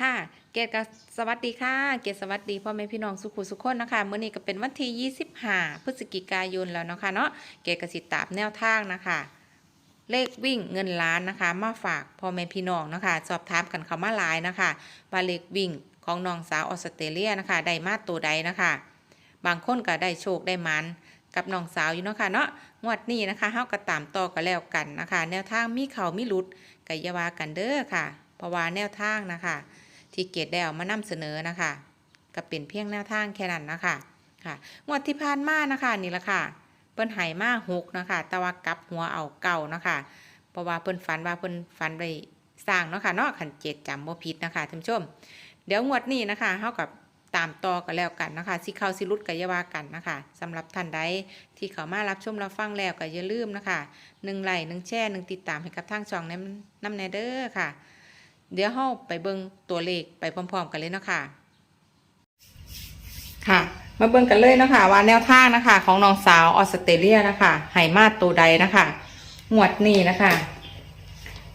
ค่ะ เกดกับสวัสดีค่ะ เกดสวัสดีพ่อแม่พี่น้องสุขุสุขคนนะคะเมื่อนี้ก็เป็นวันที่25พฤศจิกายนแล้วนะคะเนาะเกดกสิตามแนวทางนะคะ เลขวิ่งเงินล้านนะคะ มาฝากพ่อแม่พี่น้องนะคะ สอบถามกันเขามาหลายนะคะว่าเลขวิ่งของน้องสาวออสเตรเลียนะคะ ได้มาตัวใดนะคะ บางคนก็ได้โชคได้มันกับน้องสาวอยู่เนาะค่ะเนาะงวดนี้นะคะเฮาก็ตามต่อกันแล้วกันนะคะ แนวทางมีเขามีหลุดก็อย่าว่ากันเด้อค่ะเพราะว่าแนวทางนะคะ ที่เกดได้เอามานำเสนอนะคะก็เป็นเพียงแนวทางแค่นั้นนะคะค่ะงวดที่ผ่านมานะคะนี่ละค่ะเปิ้นไหมาหกนะคะแต่ว่ากลับหัวเอาเก่านะคะเพราะว่าเปิ้นฝันว่าเปิ้นฝันไปสร้างเนาะค่ะเนาะขันเจ็ดจำบ่ผิดนะคะท่านผู้ชม เดี๋ยวงวดนี้นะคะเฮากับตามต่อกันแล้วกันนะคะสิเข้าสิรุดก็อย่าวากันนะคะสำหรับท่านใดที่เขามารับชมรับฟังแล้วก็อย่าลืมนะคะหนึ่งไลค์หนึ่งแชร์หนึ่งติดตามให้กับทางช่องน้ำน้ำแนเดอร์ค่ะ เดี๋ยวเฮาไปเบิ่งตัวเลขไปพร้อม ๆ กันเลยเนาะค่ะ ค่ะ มาเบิ่งกันเลยนะคะว่าแนวทางนะคะ ของน้องสาวออสเตรเลียนะคะไหมาตัวใดนะคะงวดนี้นะคะ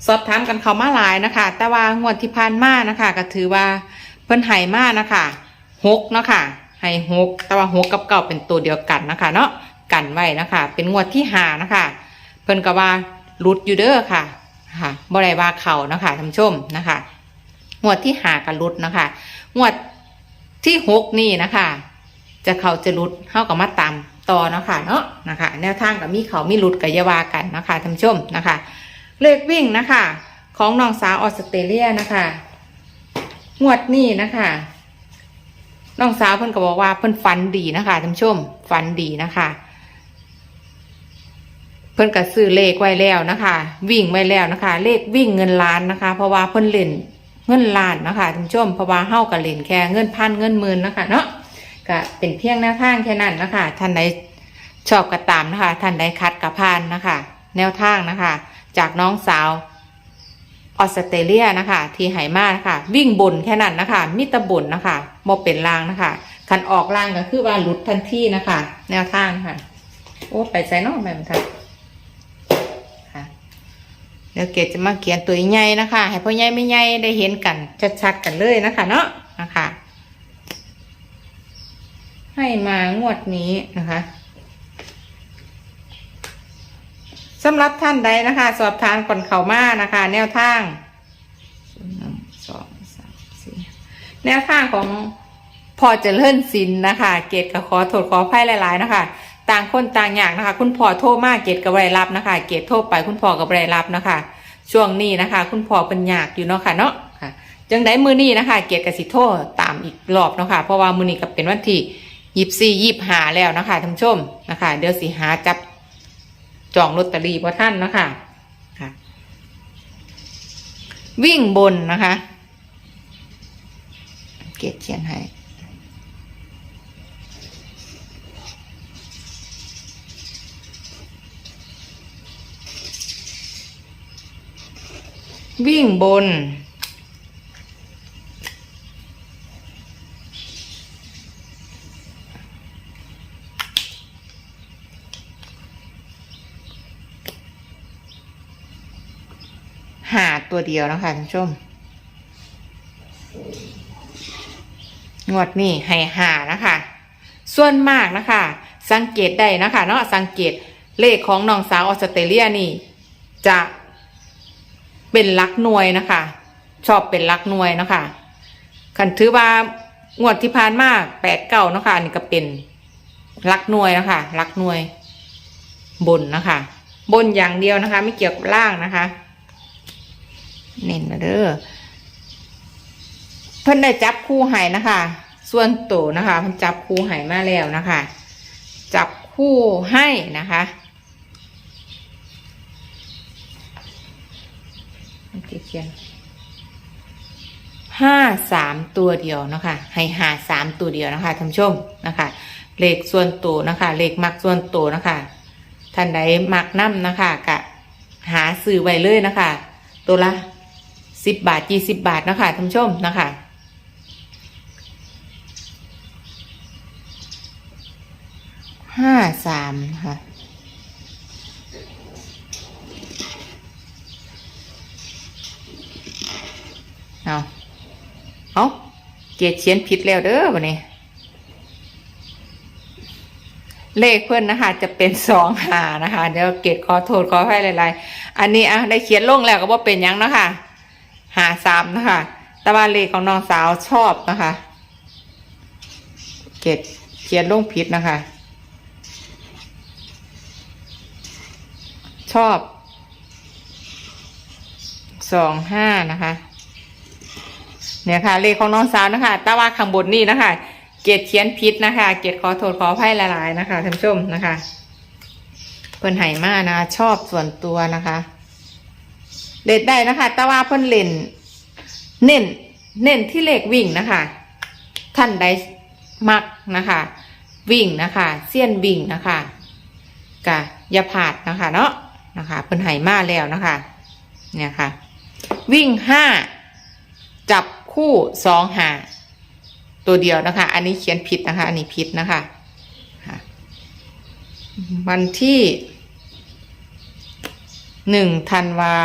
สอบถามกันเขามาหลายนะคะ แต่ว่างวดที่ผ่านมานะคะ ก็ถือว่าเพิ่นไหมานะคะหกเนาะคะให้หกแต่ว่าหกกับเก้าเป็นตัวเดียวกันนะคะ เนาะกันไว้นะคะ เป็นงวดที่หานะคะ เพิ่นก็ว่าหลุดอยู่เด้อค่ะ ค่ะบ่ได้ว่าเขานะคะท่านชมนะคะงวดที่หากันหลุดนะคะงวดที่หกนี่นะคะ จะเขาจะลุดเข้ากับมาตามต่อเนาะคะเนาะนะคะ แนวทางกับมีเขามีลุดกับยาวากันนะคะท่านชมนะคะ เลขวิ่งนะคะ ของน้องสาวออสเตรเลียนะคะงวดนี้นะคะน้องสาวเพิ่นก็บอกว่าเพิ่นฝันดีนะคะท่านชมฝันดีนะคะ เพิ่นก็ซื้อเลขไว้แล้วนะคะ วิ่งไว้แล้วนะคะ เลขวิ่งเงินล้านนะคะ เพราะว่าเพิ่นเล่นเงินล้านนะคะท่านผู้ชมเพราะว่าเฮาก็เล่นแค่เงินพันเงินหมื่นนะคะ เนาะก็เป็นเพียงแนวทางแค่นั้นนะคะ ท่านใดชอบก็ตามนะคะ ท่านใดคัดก็ผ่านนะคะ แนวทางนะคะ จากน้องสาวออสเตรเลียนะคะ ที่ไหมานะคะวิ่งบนแค่นั้นนะคะ มิตรบนนะคะโมเป็นลางนะคะคันออกลางก็คือว่าหลุดทันทีนะคะ แนวทางค่ะ โอ้ไปใส่เนอกแบบค่ะค่ะ เดี๋ยวเกดจะมาเขียนตัวใหญ่นะคะ ให้พ่อใหญ่ไม่ใหญ่ได้เห็นกัน ชัดๆกันเลยนะคะ เนาะนะคะ ให้มางวดนี้นะคะสำหรับท่านใดนะคะ สอบทานก่อนเข่ามานะคะ แนวทางหนึ่งสองสามสี่แนวทางของพอจเจริญสินนะคะ เกตก็ขอโทษขออภัยหลาย ๆ นะคะ ต่างคนต่างอยากนะคะ คุณพ่อโทรมาเกตกับไรรับนะคะ เกตโทรไปคุณพ่อกับไรรับนะคะ ช่วงนี้นะคะ คุณพ่อเป็นอยากอยู่เนาะค่ะเนาะค่ะจังได้มือนี้นะคะ เกตกับสิโทรตามอีกรอบเนาะค่ะเพราะว่ามือนี้ก็เป็นวันที่ยี่สี่ยี่หาแล้วนะคะท่านชมนะคะ เดี๋ยวสิหาจับจองลอตเตอรี่พระท่านนะคะค่ะ วิ่งบนนะคะ เกตเขียนให้ วิ่งบน หาตัวเดียวนะคะท่านชม งวดนี้ให้หานะคะ ส่วนมากนะคะ สังเกตได้นะคะเนาะสังเกตเลขของน้องสาวออสเตรเลียนี่ จะ เป็นลักหน่วยนะคะ ชอบเป็นลักหน่วยนะคะคันถือว่างวดที่ผ่านมาแปดเก้านะคะอันนี่ก็เป็นลักหน่วยนะคะลักหน่วย บนนะคะ บนอย่างเดียวนะคะ ไม่เกี่ยวกับล่างนะคะ เน้นนะเด้อเพิ่นได้จับคู่ไห้นะคะ ส่วนโตนะคะเพิ่นจับคู่ไห้มาแล้วนะคะ จับคู่ให้นะคะโอเคเขียนห้าสามตัวเดียวนะคะให้หาสามตัวเดียวนะคะท่านผู้ชมนะคะเลขส่วนตัวนะคะเลขมักส่วนตัวนะคะท่านใดมักน้ำนะคะกะหาซื้อไว้เลยนะคะ ตัวละสิบบาทยี่สิบบาทนะคะท่านผู้ชมนะคะห้าสามค่ะ เอากดเขียนผิดแล้วเด้อวันนี้ เลขเพื่อนนะคะ จะเป็นสองหานะคะ เดี๋ยวเกดขอโทษขอให้หลายๆอันนี้อะได้เขียนลงแล้วก็บ่เป็นยังนะคะหาสามนะคะ แต่ว่าเลขของน้องสาวชอบนะคะ เกดเขียนลงผิดนะคะ ชอบสองห้านะคะ เนี่ยค่ะ เลขของน้องสาวนะคะแต่ว่าข้างบนนี่นะคะ เกียรติเขียนผิดนะคะ เกียรติขอโทษขออภัยหลายๆนะคะท่านผู้ชมนะคะเพิ่นไห่มานะคะชอบส่วนตัวนะคะเด็ดได้นะคะ แต่ว่าเพิ่นเล่น เน้น เน้นที่เลขวิ่งนะคะ ท่านใดมักนะคะ วิ่งนะคะเสี้ยนวิ่งนะคะกะอยาผาดนะคะเนาะนะคะเพิ่นไห่มาแล้วนะคะ เนี่ยค่ะ วิ่งห้าจับ คู่สองหาตัวเดียวนะคะ อันนี้เขียนผิดนะคะ อันนี้ผิดนะคะ วันที่หนึ่งธันวา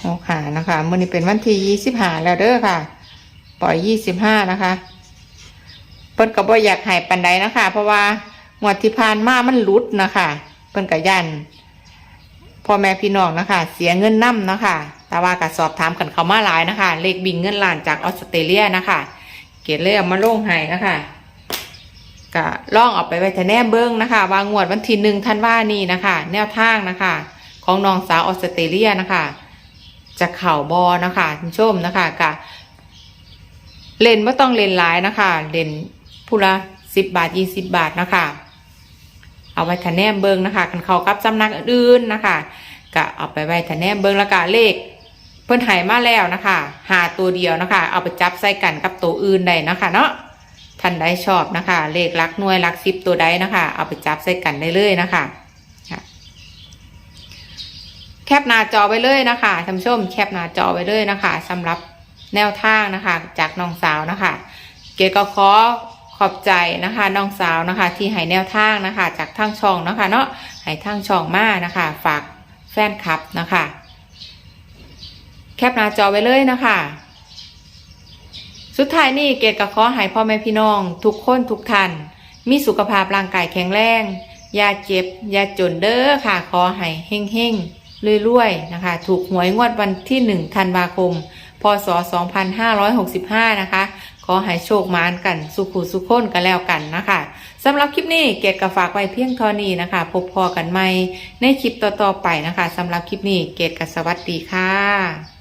โอ้ค่ะนะคะมื่อนี้เป็นวันที่ยี่สิบห้าแล้วเด้อค่ะ ปล่อยยี่สิบห้านะคะ เพิ่นก็บ่อยากให้ปันใดนะคะ เพราะว่า วดที่ผ่านมามันหลุดนะคะเพิ่นก็ยันพ่อแม่พี่น้องนะคะ เสียเงินนํนะคะ แต่ว่าก็สอบถามกันเขามาหลายนะคะ เลขบิงเงินล้านจากออสเตรเลียนะคะ เกดเลยเอามาลงให้นะคะก็ล่องเออกไปไว้ทแนมเบิ้งนะคะ วางงวดวันที่หนึ่งท่านว่านี่นะคะ แนวทางนะคะ ของน้องสาวออสเตรเลียนะคะ จะเข่าบอนะคะคุณชมนะคะกะเล่นไม่ต้องเล่นหลายนะคะ เล่นผู้ละสิบบาทยี่สิบบาทนะคะ เอาไว้คะแนนเบิงนะคะกันเขากับจำนักอื่นๆนะคะก็เอาไปไว้คะแนนเบิงแล้วก็เลข เพิ่นหายมาแล้วนะคะหาตัวเดียวนะคะ เอาไปจับใส่กันกับตัวอื่นได้นะคะเนาะท่านใดชอบนะคะ เลขลักหน่วยลักสิบตัวใดนะคะ เอาไปจับใส่กันได้เลยนะคะแคปหน้าจอไว้เลยนะคะท่านผู้ชมแคปหน้าจอไว้เลยนะคะสำหรับแนวทางนะคะ จากน้องสาวนะคะ เกก็ขอ ขอบใจนะคะน้องสาวนะคะที่ให้แนวทางนะคะ จากทางช่องนะคะเนาะให้ทางช่องมานะคะ ฝากแฟนคลับนะคะ แคปหน้าจอไว้เลยนะคะ สุดท้ายนี่เกดก็ขอให้พ่อแม่พี่น้อง ทุกคนทุกท่านมีสุขภาพร่างกายแข็งแรงอย่าเจ็บอย่าจนเด้อค่ะขอให้เฮ่งเฮ่งๆรวยๆนะคะ ถูกหวยงวดวันที่หนึ่งธันวาคม พศ 2565 นะคะ ขอให้โชคมานกันสุขุสุขคนกันแล้วกันนะคะสำหรับคลิปนี้เกดก็ฝากไว้เพียงเท่านี้นะคะ พบพอกันใหม่ในคลิปต่อๆไปนะคะสำหรับคลิปนี้เกดก็สวัสดีค่ะ